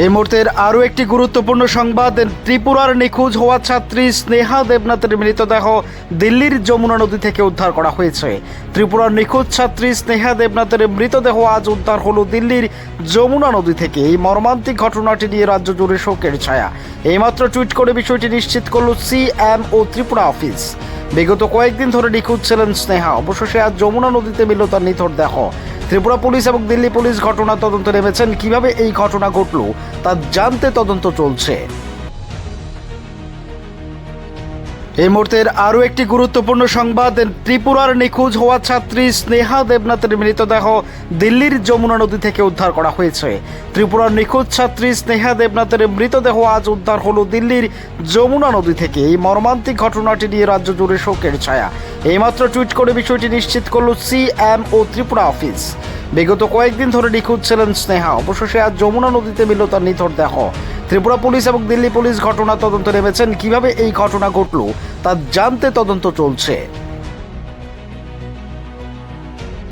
এই মুহূর্তের আরও একটি গুরুত্বপূর্ণ সংবাদ, ত্রিপুরার নিখোঁজ হওয়া ছাত্রী স্নেহা দেবনাথের মৃতদেহ দিল্লির যমুনা নদী থেকে উদ্ধার করা হয়েছে। ত্রিপুরার নিখোঁজ ছাত্রী স্নেহা দেবনাথের মৃতদেহ আজ উদ্ধার হলো দিল্লির যমুনা নদী থেকে। এই মর্মান্তিক ঘটনাটি নিয়ে রাজ্য জুড়ে শোকের ছায়া। এইমাত্র টুইট করে বিষয়টি নিশ্চিত করল সিএম ও ত্রিপুরা অফিস। বিগত কয়েকদিন ধরে নিখোঁজ ছিলেন স্নেহা। অবশেষে আজ যমুনা নদীতে মিলল তার নিথর দেহ। ত্রিপুরা পুলিশ এবং দিল্লি পুলিশ ঘটনা তদন্ত নেমেছেন। কীভাবে এই ঘটনা ঘটল তা জানতে তদন্ত চলছে। এই মুহূর্তের আরও একটি গুরুত্বপূর্ণ সংবাদ, ত্রিপুরার নিখোঁজ হওয়া ছাত্রী স্নেহা দেবনাথের মৃতদেহ দিল্লির যমুনা নদী থেকে উদ্ধার করা হয়েছে। ত্রিপুরার নিখোঁজ ছাত্রী স্নেহা দেবনাথের মৃতদেহ আজ উদ্ধার হলো দিল্লির যমুনা নদী থেকে। এই মর্মান্তিক ঘটনাটি নিয়ে রাজ্য জুড়ে শোকের ছায়া। এইমাত্র টুইট করে বিষয়টি নিশ্চিত করল ও ত্রিপুরা অফিস। বিগত কয়েকদিন ধরে নিখোঁজ ছিলেন স্নেহা। অবশেষে আজ যমুনা নদীতে মিলল তার নিথর দেহ। ত্রিপুরা পুলিশ এবং দিল্লি পুলিশ ঘটনা তদন্ত নেমেছেন। কীভাবে এই ঘটনা ঘটল তা জানতে তদন্ত চলছে।